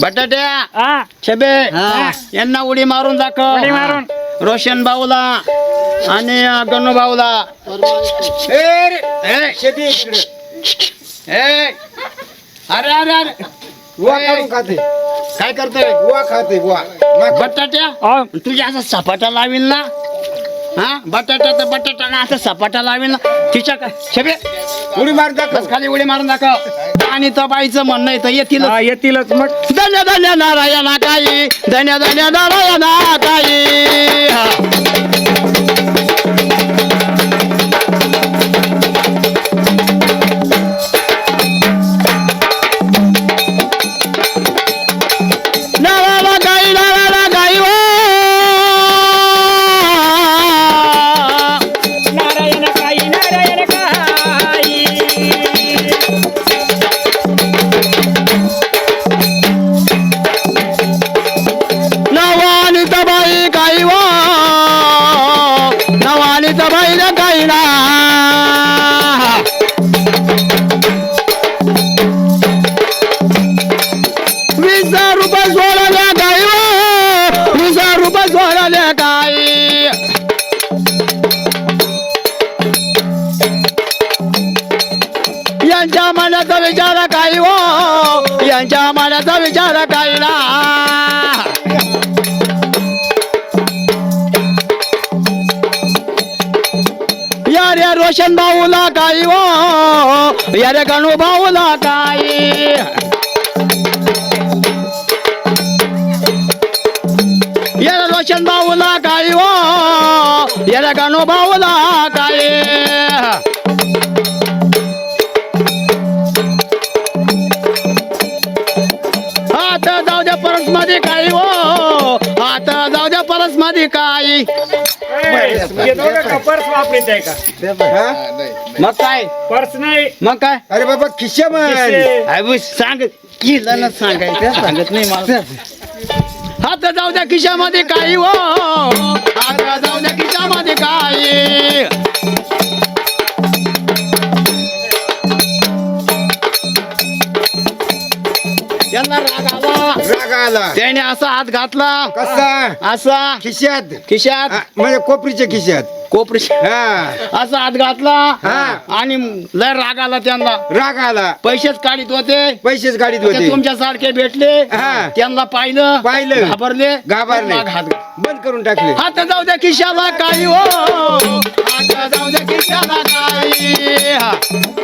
बटाट्या हा. छबे हा. यांना उडी मारून उडी दाखव मारून. रोशन भाऊला आणि गणू भाऊला. अरे अरे अरे. बुवा काढून खाते. काय करतोय? बुवा खाते बुवा मग बटाट्या? अहो, तुझ्या असा सपाटा लावील ना. हा? बटाटा तर बटाटा ना असं सपाटा लावील ना. तिच्या काय छबे. उडी मार दाखव. बस खाली उडी मारून दाखव. आणि तर बाईचं म्हणणं तर येतील हा, येतीलच. मग? धन्य धन्य नारायणा काही धन्य धन्य नारायणा काही हा. सोडल्या यांच्या मनाचा विचार काही हो? यांच्या मनाचा विचार काही ना? या रोशन भाऊला काही हो? यारे गणू भाऊला काही गणू भाऊला काही आता जाऊ द्या परसमध्ये काही हो. आता जाऊ द्या परसमध्ये काही. पर्स वापरीत आहे का? हा? मग काय? पर्स नाही. मग काय? अरे बाबा खिशे. अरे सांग. किल्ला सांगायचं सांगत नाही मला. हात जाऊ द्या खिशामध्ये काही हो. हात जाऊ द्या खिशामध्ये काही. राग आला त्याने असा हात घातला. कसा? असा. खिशात. खिशात. म्हणजे कोपरीच्या खिशात. कोपरी. हा. असा हात घातला. आणि लय राग आला त्यांना. राग आला. पैसेच काढीत होते. पैसेच गाडीत ते होते. तुमच्या सारखे भेटले. हा. त्यांना पाहिलं. पाहिलं. घाबरले. घाबरले. हात बंद करून टाकले. हात जाऊ द्या खिशाला काही हो. हात जाऊ द्या खिशाला काही.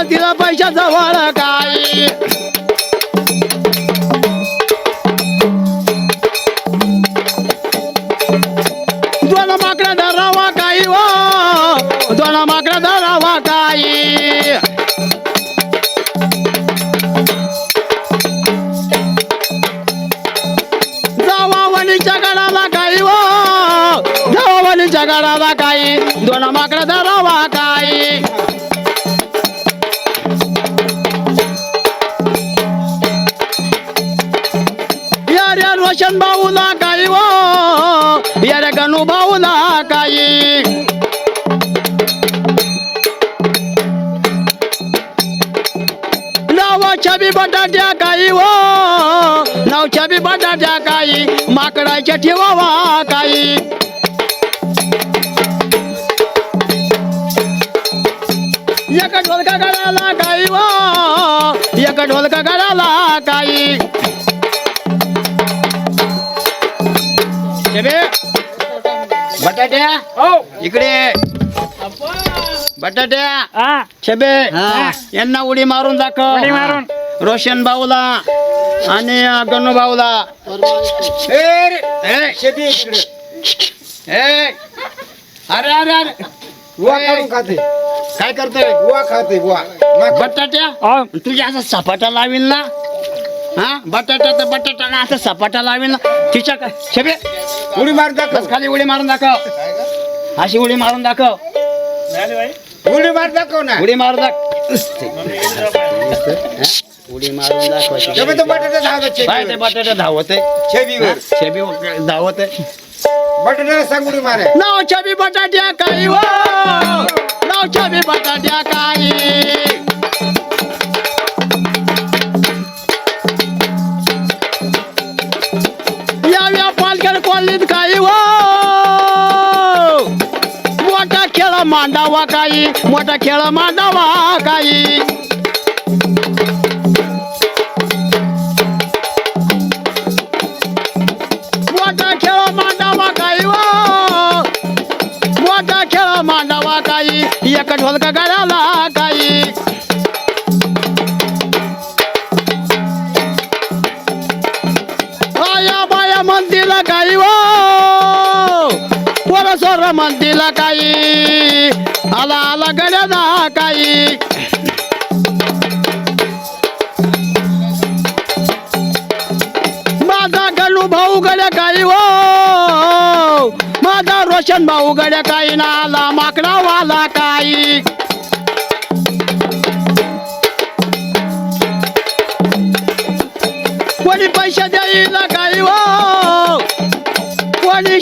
न तिला पैशाचा वाळा काही दोन माकडा धरावा काही व? दोन माकडा धरावा काही रे रोशन भाऊला काही व. या गणू भाऊला काही. नाव छबी बटाट्या काही व. नाव छबी बटाट्या काही. माकडाच्या ठेवावा काही. एक ढोलका गळाला काही व. एक ढोलका गळाला काही. बटाट्या. हो. इकडे. बटाट्या. हा. छबे. हा. यांना उडी मारून दाखव. उडी मारून. रोशन भाऊला आणि गणू भाऊला ए रे, ए, शेती इकडे. ए, अरे अरे अरे. बुवा काढून खाते. काय करतोय? बुवा खाते बुवा. माग- बटाट्या? हा. तुझ्या असं सपाटा लावील ना. हा? बटाटा तर बटाटा ना असं सपाटा लावील ना तिच्या काय छबे उडी मार दाखव. खाली उडी मारून दाखव. अशी उडी मारून दाखव. उडी मार दाखव ना. उडी मारून दाखव उडी मारून दाखव. तेव्हा तो बटाटा धावत काय ते बटाटा धावत आहे छबीवर छबी धावत आहे बटाट्याला सांग उडी मार नाव छबी बटाट्या काही हो. नाव छबी बटाट्या काही मांडावा काही मोठा खेळ मांडावा काही. मोठा खेळ मांडावा काही हो. मोठा खेळ मांडावा काही एक ढोलक गाड्याला काही. आया बाया म्हणतीला काही हो पोरसोर काही आला आला गड्याला काही. माझा गणू भाऊ गड्या काही हो. माझा रोशन भाऊ गड्या काही ना आला माकडा वाला काही. कोणी पैसे द्यायला काही हो.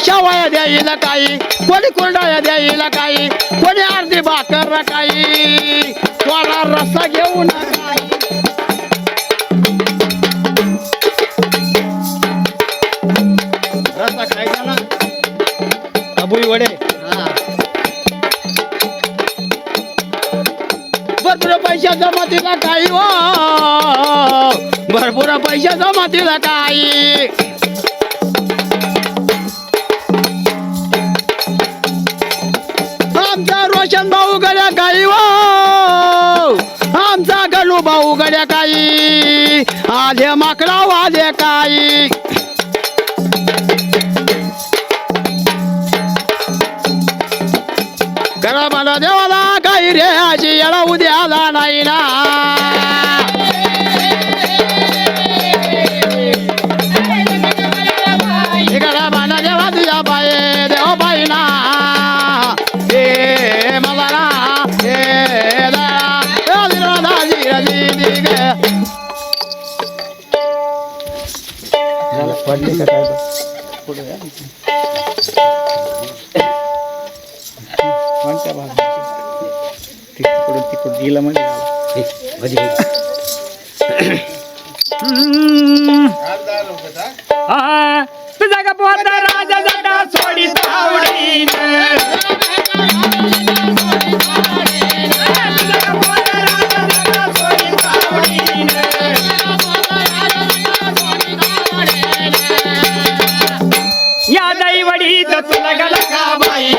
शेवाया द्यायला काही कोणी कुरडाया द्यायला काही कोणी अर्धी भाकर काही कोणा रस्सा घेऊन काही रस्सा खायचा ना? अबुई वडे. भरपूर पैसा जमा तिला काही हो. भरपूर पैसा जमा तिला काही. वाजे माकडा वाजे काही करा मला देवाला काही रे आजी येळा उद्याला नाही. पडले का काय? पुढे कोणत्या भागात? तिकडून तिकडून गेलं म्हणजे हा. तुझा का पोता राजा जटा सोडी सावडीन या तुला गला का बाई